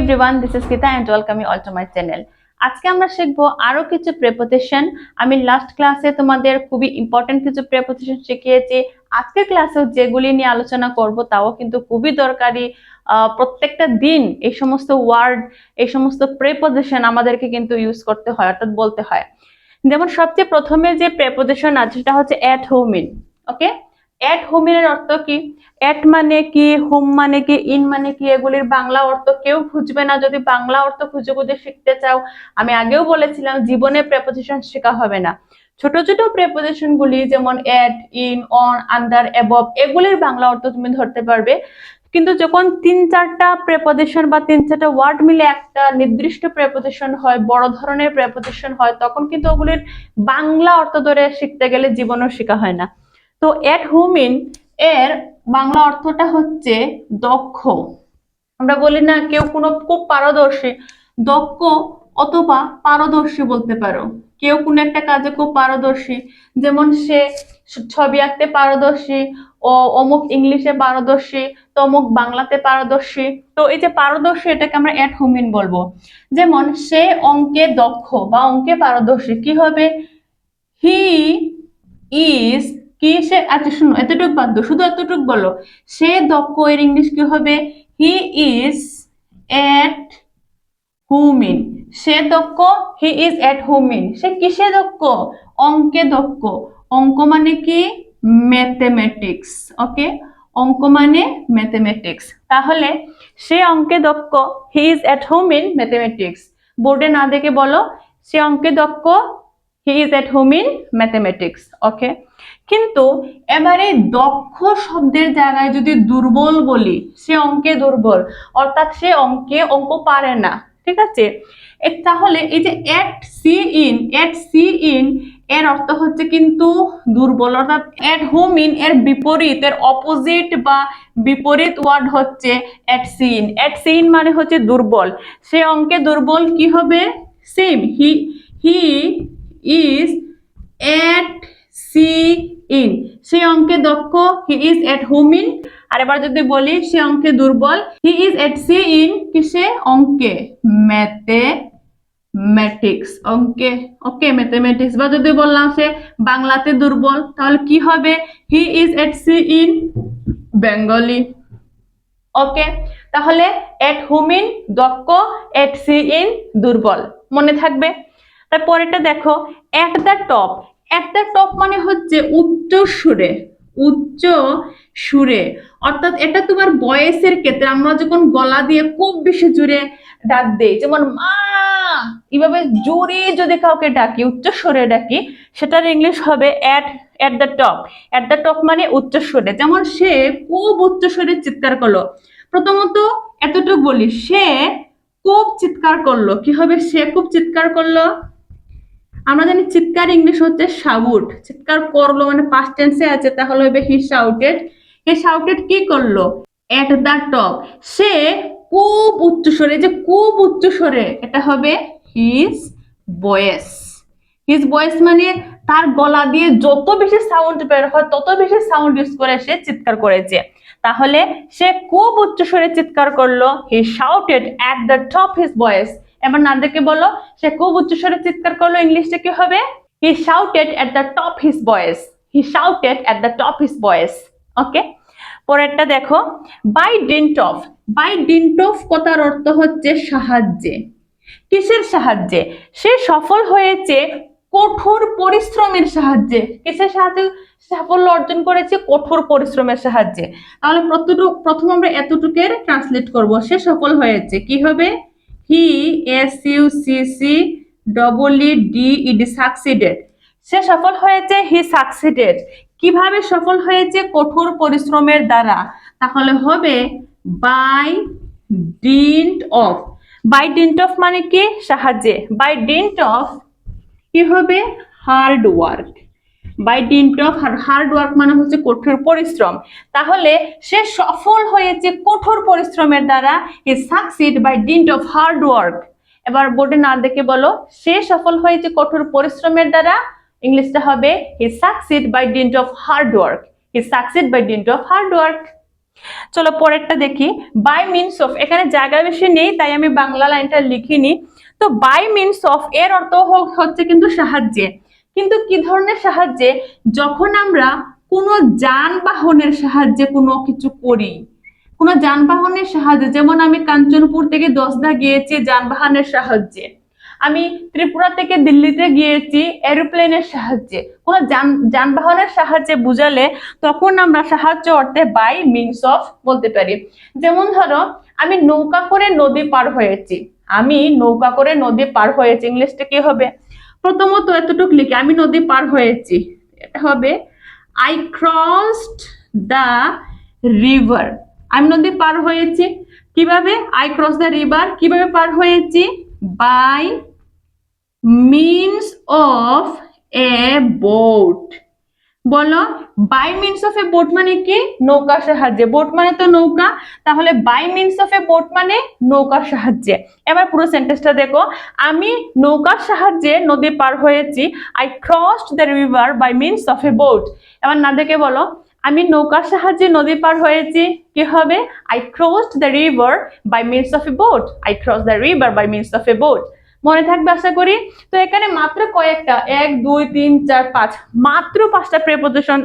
Everyone this is Kita and welcome you all to my channel আজকে আমরা শিখব আরও কিছু প্রেপোজিশন আমি লাস্ট ক্লাসে তোমাদের খুবই ইম্পর্টেন্ট কিছু প্রেপোজিশন শিখিয়েছি। আজকের ক্লাসেও যেগুলি নিয়ে আলোচনা করব, তাও কিন্তু খুবই দরকারি। প্রত্যেকটা দিন এই সমস্ত ওয়ার্ড এই সমস্ত প্রেপোজিশন আমাদেরকে কিন্তু ইউজ করতে হয়, অর্থাৎ বলতে হয়। যেমন সবচেয়ে প্রথমে যে প্রেপোজিশন আছে, সেটা হচ্ছে অ্যাট হোমিন ওকে অ্যাট হোমের অর্থ কি? অ্যাট মানে কি? হোম মানে কি? ইন মানে কি? এগুলির বাংলা অর্থ কেউ খুঁজবে না। যদি বাংলা অর্থ খুঁজে খুঁজে শিখতে চাও, আমি আগেও বলেছিলাম, জীবনে প্রেপোজিশন শেখা হবে না। ছোট ছোট প্রেপোজিশন গুলি যেমন at in on under above এগুলির বাংলা অর্থ তুমি ধরতে পারবে। কিন্তু যখন তিন চারটা প্রেপোজিশন বা তিন চারটা ওয়ার্ড মিলে একটা নির্দিষ্ট প্রেপোজিশন হয়, বড় ধরনের প্রেপোজিশন হয়, তখন কিন্তু ওগুলির বাংলা অর্থ ধরে শিখতে গেলে জীবনও শেখা হয় না। তো অ্যাট হোম ইন এর বাংলা অর্থটা হচ্ছে দক্ষ। আমরা বলি না কেউ কোনো খুব পারদর্শী, দক্ষ অথবা পারদর্শী বলতে পারো। কেউ কোনো একটা কাজে খুব পারদর্শী, যেমন সে ছবি আঁকতে পারদর্শী, ও অমুক ইংলিশে পারদর্শী, তমুক বাংলাতে পারদর্শী। তো এই যে পারদর্শী, এটাকে আমরা অ্যাট হোমিন বলব। যেমন সে অঙ্কে দক্ষ বা অঙ্কে পারদর্শী, কি হবে? হি ইজ কি সে আচ্ছা শুনো, এতটুকু বাদ শুধু এতটুকু বলো, সে দক্ষ এর ইংলিশ কি হবে? হি ইজ এট হুমিন সে দক্ষ হি ইজ এট হুমিন সে কিসে দক্ষ? অঙ্কে দক্ষ। অঙ্ক মানে কি? ম্যাথমেটিক্স ওকে অঙ্ক মানে ম্যাথমেটিক্স তাহলে সে অঙ্কে দক্ষ he is at home in mathematics বোর্ডে না দেখে বলো, সে অঙ্কে দক্ষ he is at home in mathematics okay কিন্তু এবারে দক্ষ শব্দের জায়গায় যদি দুর্বল বলি, সে অঙ্কে দুর্বল, অর্থাৎ সে অঙ্কে অঙ্ক পারে না, ঠিক আছে? তাহলে এই যে at sea in at sea in এর অর্থ হচ্ছে কিন্তু দুর্বল, অর্থাৎ এট হোম ইন এর বিপরীত, এর অপোজিট বা বিপরীত ওয়ার্ড হচ্ছে এট সিন এট সিন মানে হচ্ছে দুর্বল। সে অঙ্কে দুর্বল কি হবে? Same he he is at sea in সে অঙ্কে দক্ষ he is at home in আর এবার যদি বলি সে অঙ্কে দুর্বল he is at sea in কিসে? অঙ্কে ম্যাথে ম্যাথমেটিক্স অঙ্কে ওকে ম্যাথমেটিক্স বা যদি বললাম সে বাংলাতে দুর্বল, তাহলে কি হবে? He is at sea in Bengali okay তাহলে এট হুমিন দক্ষ এট সি ইন দুর্বল, মনে থাকবে? তারপরেটা দেখো at the top the top মানে হচ্ছে উচ্চ সুরে উচ্চ সুরে। অর্থাৎ এটা তোমার বয়সের ক্ষেত্রে আমরা যখন গলা দিয়ে খুব বেশি জুড়ে ডাক দেই, যেমন মা, এভাবে জোরে যদি কাউকে ডাকি, উচ্চ স্বরে ডাকি, সেটার ইংলিশ হবে at at the top at the top মানে উচ্চ স্বরে যেমন সে খুব উচ্চ স্বরে চিৎকার করল। প্রথমত এতটুকু বলি, সে খুব চিৎকার করল। কি হবে? সে খুব চিৎকার করল। আমরা জানি চিৎকার ইংলিশ হচ্ছে শাউট চিৎকার করল মানে পাস্ট টেন্সে আছে, তাহলে হবে হি শাউটেড হে শাউটেড কি করল? এট দ্য টপ সে খুব উচ্চ স্বরে যে খুব উচ্চ স্বরে, এটা হবে হিজ ভয়েস হিজ ভয়েস মানে তার গলা দিয়ে যত বেশি সাউন্ড বের হয়, তত বেশি সাউন্ড ইউজ করে সে চিৎকার করেছে। তাহলে সে খুব উচ্চ স্বরে চিৎকার করল। He shouted at the top his voice এবার না দেখে বলো, সে খুব উচ্চ স্বরে চিৎকার করল ইংলিশে কি হবে? He shouted at the top his voice he shouted at the top his voice okay পরেরটা দেখো by dint of by dint of কথার অর্থ হচ্ছে সাহায্যে। কিসের সাহায্যে? সে সফল হয়েছে কঠোর পরিশ্রমের সাহায্যে। কিসের সাহায্যে? সাফল্য অর্জন করেছে কঠোর পরিশ্রমের সাহায্যে। তাহলে প্রথম আমরা এতটুকের ট্রান্সলেট করব। সে সফল হয়েছে। কি হবে? He S U C C double E D ED succeeded সে সফল হয়েছে হি সাকসিডেড কীভাবে সফল হয়েছে? কঠোর পরিশ্রমের দ্বারা। তাহলে হবে by dint of by dint of মানে কি? সাহায্যে। বাই ডিন্ট অফ কি হবে? Hard work by dint of hard work মানে হচ্ছে কঠোর পরিশ্রম। তাহলে সে সফল হয়েছে কঠোর পরিশ্রমের দ্বারা he succeed by dint of hard work এবার বোর্ডে না দেখে বলো, সে সফল হয়েছে কঠোর পরিশ্রমের দ্বারা? ইংলিশটা হবে he succeed by dint of hard work he succeed by dint of hard work চলো পরেরটা দেখি। বাই মিনস অফ এখানে জায়গা বেশি নেই, তাই আমি বাংলা লাইনটা লিখিনি। তো বাই মিনস অফ এর অর্থ হচ্ছে কিন্তু সাহায্যে। কিন্তু কি ধরনের সাহায্যে? যখন আমরা কোনো যানবাহনের সাহায্যে কোনো কিছু করি, কোনো যানবাহনের সাহায্যে, যেমন আমি কাঞ্চনপুর থেকে দশদা গিয়েছি যানবাহনের সাহায্যে, আমি ত্রিপুরা থেকে দিল্লিতে গিয়েছি এরোপ্লেনের সাহায্যে, কোনো যান, যানবাহনের সাহায্যে বুঝালে তখন আমরা সাহায্য অর্থে বাই মিনস অফ বলতে পারি। যেমন ধরো, আমি নৌকা করে নদী পার হয়েছি। আমি নৌকা করে নদী পার হয়েছি, ইংলিশটা কি হবে? প্রথমত এতটুকু লিখে, আমি নদী পার হয়েছি। এটা হবে আই ক্রসড দ্য রিভার আমি নদী পার হয়েছি। কীভাবে? আই ক্রস দ্য রিভার কীভাবে পার হয়েছি? By means of a boat বলো by means of a boat মানে কি? নৌকার সাহায্যে। বোট মানে তো নৌকা, তাহলে by means of a boat মানে নৌকার সাহায্যে। এবার পুরো সেন্টেন্সটা দেখো। আমি নৌকার সাহায্যে নদী পার হয়েছি। I crossed the river by means of a boat এবার না দেখে বলো, আমি নৌকার সাহায্যে নদী পার হয়েছি, কি হবে? I crossed the river by means of a boat I cross the river by means of a boat মনে থাকবে আশা করি। তো এখানে মাত্র কয়েকটা, এক, দুই, তিন, চার, পাঁচ, মাত্র পাঁচটা প্রেপোজিশন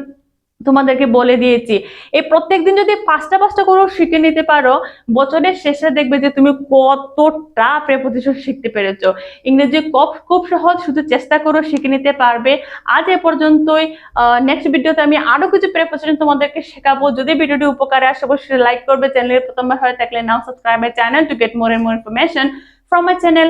তোমাদেরকে বলে দিয়েছি। এই প্রত্যেকদিন যদি পাঁচটা পাঁচটা করে শিখে নিতে পারো, বছরের শেষে দেখবে যে তুমি কতটা প্রেপোজিশন শিখতে পেরেছ। ইংরেজি খুব খুব সহজ, শুধু চেষ্টা করো শিখে নিতে পারবে। আজ এ পর্যন্তই। নেক্সট ভিডিওতে আমি আরও কিছু প্রেপোজিশন তোমাদেরকে শেখাবো। যদি ভিডিওটি উপকারে আসে, অবশ্যই লাইক করবে। চ্যানেলের প্রথমবার হয়ে থাকলে now subscribe channel to get more and more information from my channel